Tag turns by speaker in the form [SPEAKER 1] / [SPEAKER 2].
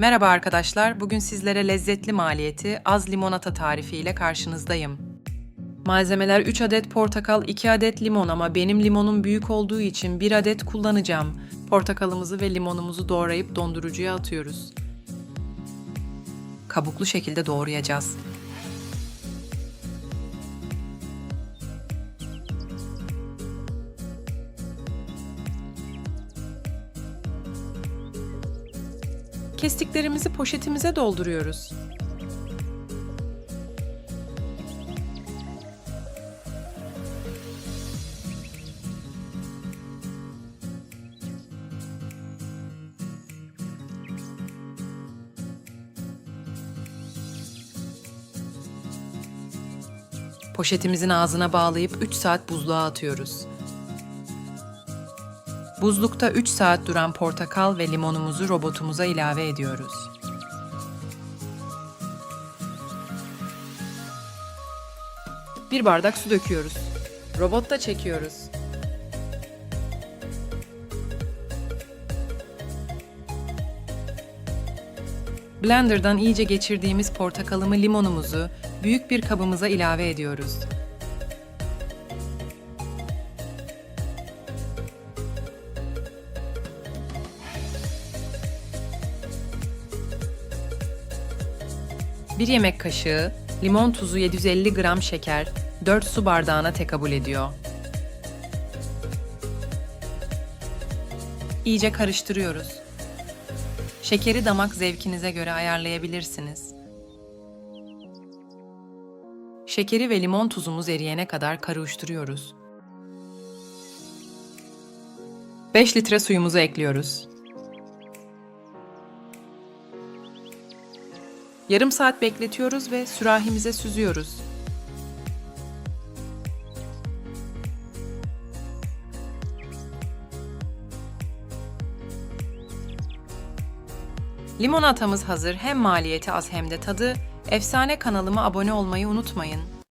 [SPEAKER 1] Merhaba arkadaşlar, bugün sizlere lezzetli maliyeti az limonata tarifi ile karşınızdayım. Malzemeler 3 adet portakal, 2 adet limon ama benim limonum büyük olduğu için 1 adet kullanacağım. Portakalımızı ve limonumuzu doğrayıp dondurucuya atıyoruz. Kabuklu şekilde doğrayacağız. Kestiklerimizi poşetimize dolduruyoruz. Poşetimizin ağzına bağlayıp 3 saat buzluğa atıyoruz. Buzlukta 3 saat duran portakal ve limonumuzu robotumuza ilave ediyoruz. Bir bardak su döküyoruz. Robotta çekiyoruz. Blender'dan iyice geçirdiğimiz portakalımı limonumuzu büyük bir kabımıza ilave ediyoruz. Bir yemek kaşığı, limon tuzu 750 gram şeker, 4 su bardağına tekabül ediyor. İyice karıştırıyoruz. Şekeri damak zevkinize göre ayarlayabilirsiniz. Şekeri ve limon tuzumuz eriyene kadar karıştırıyoruz. 5 litre suyumuzu ekliyoruz. Yarım saat bekletiyoruz ve sürahimize süzüyoruz. Limonatamız hazır. Hem maliyeti az hem de tadı. Efsane kanalıma abone olmayı unutmayın.